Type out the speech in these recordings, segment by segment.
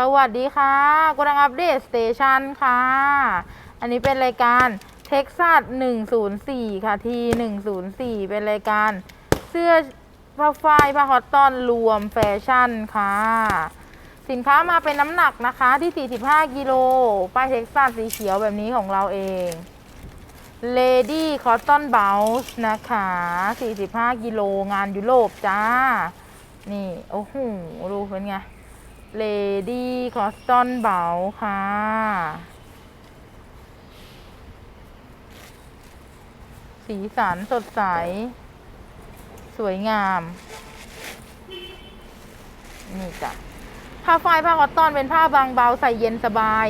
สวัสดีค่ะกำลังอัปเดตสเตชันค่ะ อันนี้เป็นรายการเท็กซัส104 ค่ะที104 เป็นรายการเสื้อผ้าฝ้ายผ้าคอตตอนรวมแฟชั่นค่ะ สินค้ามาเป็นน้ำหนักนะคะที่ 45 กิโล ป้ายเท็กซัสสีเขียวแบบนี้ของเราเอง Lady Cotton Bounce นะคะ 45 กิโลงานยุโรปจ้า นี่ โอ้โห ดูเป็นไง Lady Cotton Bounce ค่ะ สีสันสดใส สวยงาม นี่จ้ะผ้าฝ้ายผ้าคอตตอนเป็นผ้าบางเบาใส่เย็นสบาย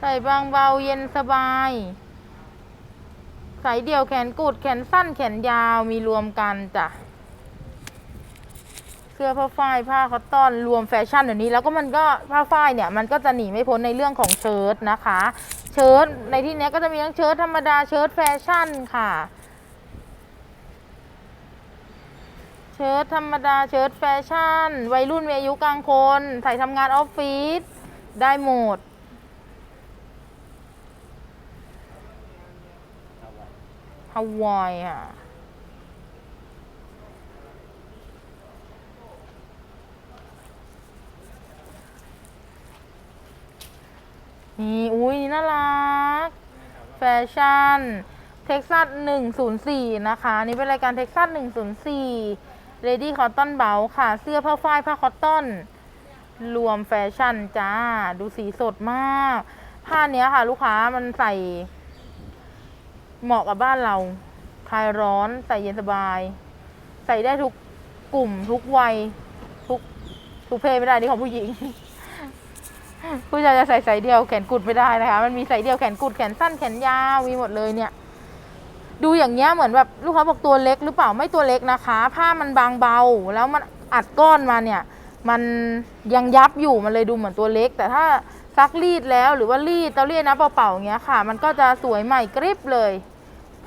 ใส่บางเบาเย็นสบายใส่เดี่ยวแขนกุดแขนสั้นแขนยาวมีรวมกันจ้ะ เสื้อผ้าฝ้ายผ้าคอตตอนรวมแฟชั่นเดี๋ยวนี้แล้วก็มันก็ผ้าฝ้ายเนี่ยมันก็จะหนีไม่พ้นในเรื่องของเชิ้ตนะคะ เชิ้ตในที่นี้ก็จะมีทั้งเชิ้ตธรรมดาเชิ้ตแฟชั่นค่ะเชิ้ตธรรมดาเชิ้ตแฟชั่น วัยรุ่นมีอายุกลางคน ใส่ทำงานออฟฟิศได้หมดาวายอะ นี่ อุ้ยนี่น่ารัก แฟชั่น เท็กซัส104นะคะ นี่เป็นรายการเท็กซัส104 Lady Cotton b o u ค่ะ เสื้อผ้าฝ้ายผ้าคอตตอน รวมแฟชั่นจ้า ดูสีสดมาก ผ้าเนี้ยค่ะ ลูกค้ามันใส่ เหมาะกับบ้านเรา คลายร้อนใส่เย็นสบาย ใส่ได้ทุกกลุ่มทุกวัย ทุกทุกเพศไม่ได้นี่ของผู้หญิง ผู้ชายจะใส่ใส่เดียวแขนกุดไม่ได้นะคะ มันมีใส่เดียวแขนกุดแขนสั้นแขนยาวมีหมดเลยเนี่ย ดูอย่างเงี้ยเหมือนแบบลูกค้าบอกตัวเล็กหรือเปล่าไม่ตัวเล็กนะคะ ผ้ามันบางเบา แล้วมันอัดก้อนมาเนี่ย มันยังยับอยู่มันเลยดูเหมือนตัวเล็ก แต่ถ้า ซักรีดแล้วหรือว่ารีดเตารีดนะเป่าๆอย่างเงี้ยค่ะ มันก็จะสวยใหม่กริบเลย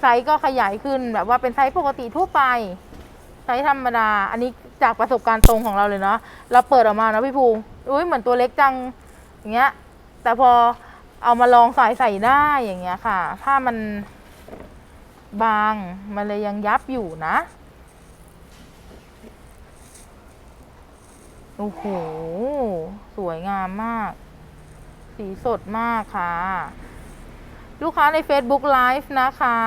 ไซส์ก็ขยายขึ้นแบบว่าเป็นไซส์ปกติทั่วไป ไซส์ธรรมดา อันนี้จากประสบการณ์ตรงของเราเลยเนาะเราเปิดออกมานะพี่ภูอุ้ยเหมือนตัวเล็กจังอย่างเงี้ย แต่พอเอามาลองใส่ใส่ได้อย่างเงี้ยค่ะผ้ามันบางมันเลยยังยับอยู่นะโอ้โห สวยงามมาก สีสดมากค่ะ ลูกค้าใน Facebook Live นะคะ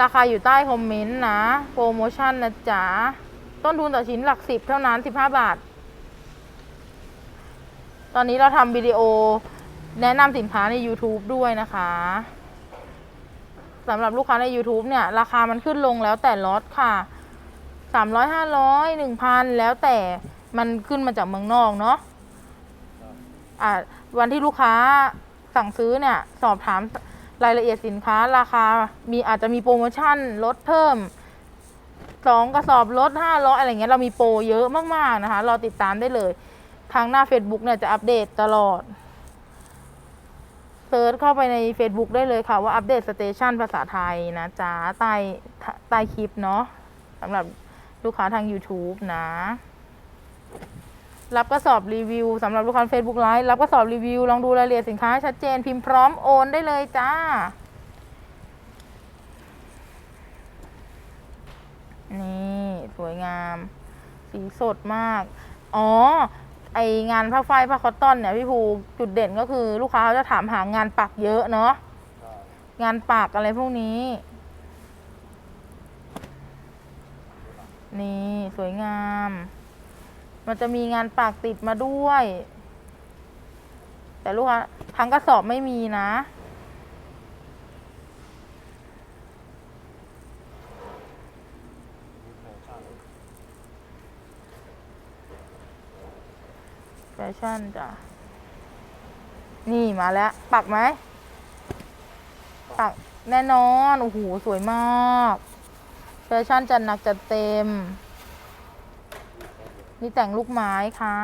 ราคาอยู่ใต้คอมเมนต์นะ โปรโมชั่นนะจ๊ะ ต้นทุนต่อชิ้นหลักสิบเท่านั้น15บาท ตอนนี้เราทำวิดีโอแนะนำสินค้าใน YouTube ด้วยนะคะสำหรับลูกค้าใน YouTube เนี่ย ราคามันขึ้นลงแล้วแต่ล็อตค่ะสามร้อยห้าร้อยหนึ่งพันแล้วแต่มันขึ้นมาจากเมืองนอกเนาะ วันที่ลูกค้าสั่งซื้อเนี่ยสอบถามรายละเอียดสินค้าราคา มีอาจจะมีโปรโมชั่นลดเพิ่มสองกระสอบลดห้าร้อยอะไรเงี้ยเรามีโปรเยอะมากๆนะคะรอติดตามได้เลย ทางหน้า Facebook เนี่ยจะอัปเดตตลอดเซิร์ชเข้าไปใน Facebook ได้เลยค่ะว่าอัปเดตสเตชันภาษาไทยนะจ๊ะใต้ใต้คลิปเนาะสำหรับลูกค้าทาง YouTube นะ รับกระสอบรีวิวสำหรับลูกค้า Facebook ไลฟ์รับกระสอบรีวิว ลองดูรายละเอียดสินค้าชัดเจนพิมพ์พร้อมโอนได้เลยจ้า นี่สวยงาม สีสดมาก อ๋อ ไองานผ้าฝ้ายผ้าคอตตอนเนี่ยพี่ภูจุดเด่นก็คือลูกค้าเขาจะถามหางานปักเยอะเนาะงานปักอะไรพวกนี้ นี่สวยงาม มันจะมีงานปากติดมาด้วย แต่ลูกค้าทั้งกระสอบไม่มีนะ แฟชั่นจ้ะ นี่มาแล้ว ปักไหม ปักแน่นอน โอ้โห สวยมาก แฟชั่นจัดหนักจัดเต็ม นี่แต่งลูกไม้ค่ะ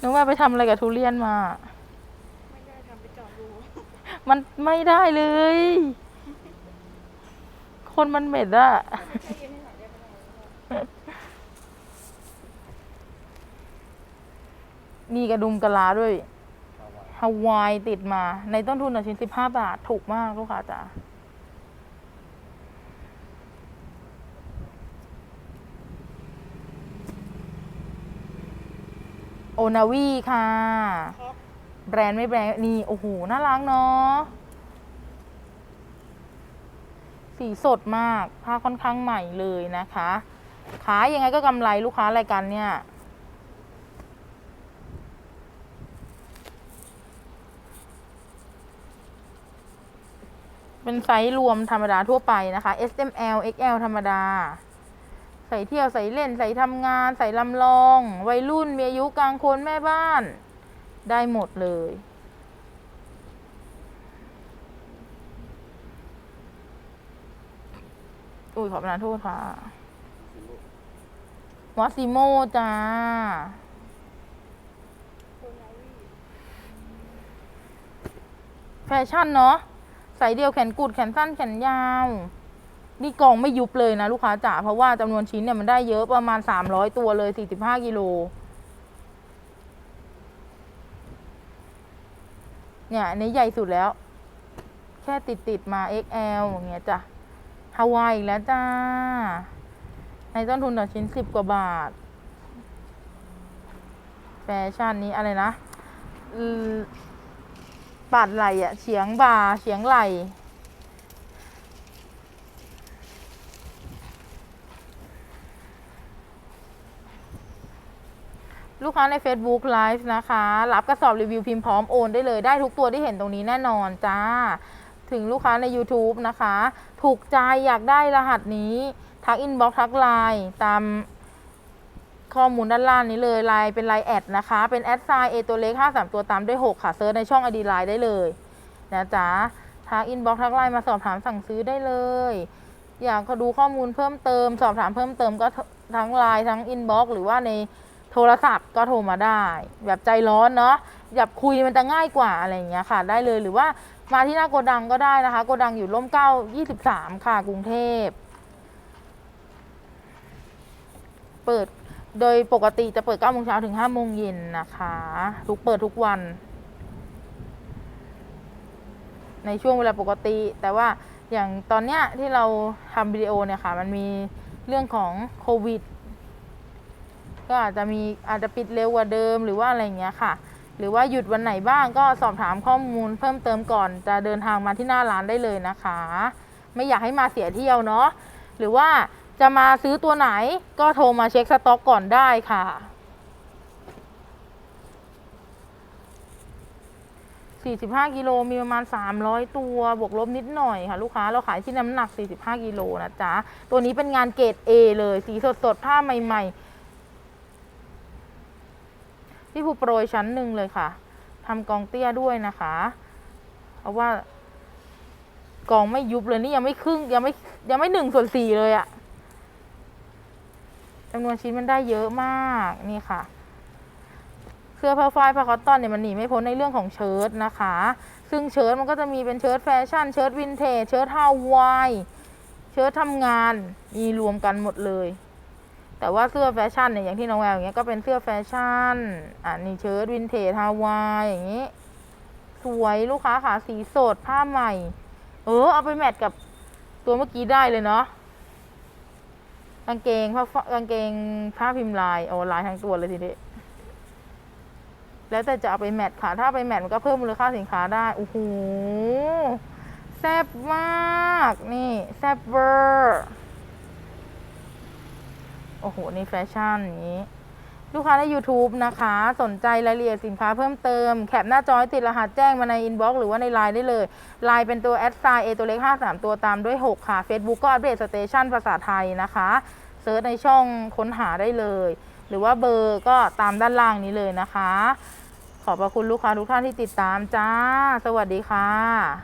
นึกว่าไปทำอะไรกับทุเรียนมา ไม่ได้ทำไปจอดูมันไม่ได้เลย คนมันเหม็ดอะนี่กระดุมกระลาด้วย ฮาวายติดมา ในต้นทุนต่อชิ้นสิบห้าบาท ถูกมากลูกค้าจ๋าโอนาวีค่ะคแบรนด์ไม่แบรนด์นี่ โอ้โห น่ารักเนาะสีสดมาก ผ้าค่อนข้างใหม่เลยนะคะ ขายยังไงก็กำไรลูกค้ารายการเนี่ย เป็นไซส์รวมธรรมดาทั่วไปนะคะ S M L X L ธรรมดา ใส่เที่ยวใส่เล่นใส่ทำงาน ใส่ลำลอง วัยรุ่นมีอายุกลางคนแม่บ้าน ได้หมดเลยอุ้ยขอประทานโทษค่ะวอซิโมจ้าโคนาวีแฟชั่นเนาะ ใส่เดียวแขนกุดแขนสั้นแขนยาว นี่กองไม่ยุบเลยนะลูกค้าจ๋าเพราะว่าจำนวนชิ้นเนี่ยมันได้เยอะประมาณ 300 ตัวเลย45กิโลเนี่ยอันใหญ่สุดแล้ว แค่ติดติดมา XL อย่างเงี้ยจ้ะฮาวายอีกแล้วจ้า ในต้นทุนต่อชิ้น10กว่าบาท แฟชั่นนี้อะไรนะ ปาดไหลอะเฉียงบ่าเฉียงไหลลูกค้าใน Facebook Live นะคะ รับกระสอบรีวิวพิมพ์พร้อมโอนได้เลยได้ทุกตัวที่เห็นตรงนี้แน่นอนจ้า ถึงลูกค้าใน YouTube นะคะ ถูกใจอยากได้รหัสนี้ ทักอินบ็อกทักไลน์ตาม ข้อมูลด้านล่างนี้เลยไลน์เป็นไลน์แอดนะคะ เป็นแอดไซน์เอตัวเล็ก53ตัวตามด้วย6ค่ะเซิร์ชในช่องอดีไลน์ได้เลยนะจ๊ะทักอินบ็อกซ์ทักไลน์มาสอบถามสั่งซื้อได้เลย อยากดูข้อมูลเพิ่มเติม สอบถามเพิ่มเติมก็ทั้งไลน์ทั้งอินบ็อกซ์หรือว่าในโทรศัพท์ก็โทรมาได้ แบบใจร้อนเนาะอยากคุยมันจะง่ายกว่าอะไรอย่างเงี้ยค่ะ ได้เลยหรือว่ามาที่หน้าโกดังก็ได้นะคะ โกดังอยู่ร่มเก้า23 ค่ะกรุงเทพ เปิด โดยปกติจะเปิด9โมงเช้าถึง5โมงเย็นนะคะ ทุกเปิดทุกวัน ในช่วงเวลาปกติ แต่ว่าอย่างตอนเนี้ยที่เราทำวิดีโอเนี่ยค่ะ มันมีเรื่องของโควิด ก็อาจจะมีอาจจะปิดเร็วกว่าเดิมหรือว่าอะไรเงี้ยค่ะ หรือว่าหยุดวันไหนบ้างก็สอบถามข้อมูลเพิ่มเติมก่อนจะเดินทางมาที่หน้าร้านได้เลยนะคะ ไม่อยากให้มาเสียเที่ยวเนาะหรือว่า จะมาซื้อตัวไหนก็โทรมาเช็คสต็อกก่อนได้ค่ะ 45 กิโลมีประมาณ 300 ตัว บวกลบนิดหน่อยค่ะ ลูกค้าเราขายที่น้ำหนัก 45 กิโลนะจ๊ะ ตัวนี้เป็นงานเกรด A เลย สีสดสดๆผ้าใหม่ๆพี่ผู้โปรยชั้นหนึ่งเลยค่ะทำกองเตี้ยด้วยนะคะ เพราะว่ากองไม่ยุบเลยนี่ยังไม่ครึ่งยังไม่ยังไม่หนึ่งส่วนสี่เลยอะำนวนชิ้นมันได้เยอะมากนี่ค่ะเสื้อผ้าฝ้ายผ้าคอตตอนเนี่ยมันหนีไม่พ้นในเรื่องของเชิ้ตนะคะ ซึ่งเชิ้ตมันก็จะมีเป็นเชิ้ตแฟชั่นเชิ้ตวินเทจเชิ้ตฮาวายเชิ้ตทำงานมีรวมกันหมดเลย แต่ว่าเสื้อแฟชั่นเนี่ยอย่างที่น้องแววอย่างเงี้ยก็เป็นเสื้อแฟชั่นอ่านี่เชิ้ตวินเทจฮาวายอย่างงี้ สวยลูกค้าค่ะสีสดผ้าใหม่ เออเอาไปแมทกับตัวเมื่อกี้ได้เลยเนาะ กางเกงผ้ากางเกงผ้าพิมพ์ลายโอ้ลายทั้งตัวเลยทีเดียวแล้วแต่จะเอาไปแมทค่ะ ถ้าไปแมทมันก็เพิ่มมูลค่าสินค้าได้โอ้โหแซ่บมาก นี่แซ่บเวอร์ โอ้โห นี่แฟชั่นอย่างนี้ ลูกค้าใน YouTube นะคะ สนใจรายละเอียดสินค้าเพิ่มเติม แคปหน้าจอให้ติดรหัสแจ้งมาในอินบ็อกซ์หรือว่าในไลน์ได้เลยไลน์เป็นตัวแอดไซเอตัวเล็ก 53 ตัวตามด้วย 6 ค่ะ Facebook ก็อัปเดตสเตชันภาษาไทยนะคะเซิร์ชในช่องค้นหาได้เลย หรือว่าเบอร์ก็ตามด้านล่างนี้เลยนะคะ ขอบพระคุณลูกค้าทุกท่านที่ติดตามจ้า สวัสดีค่ะ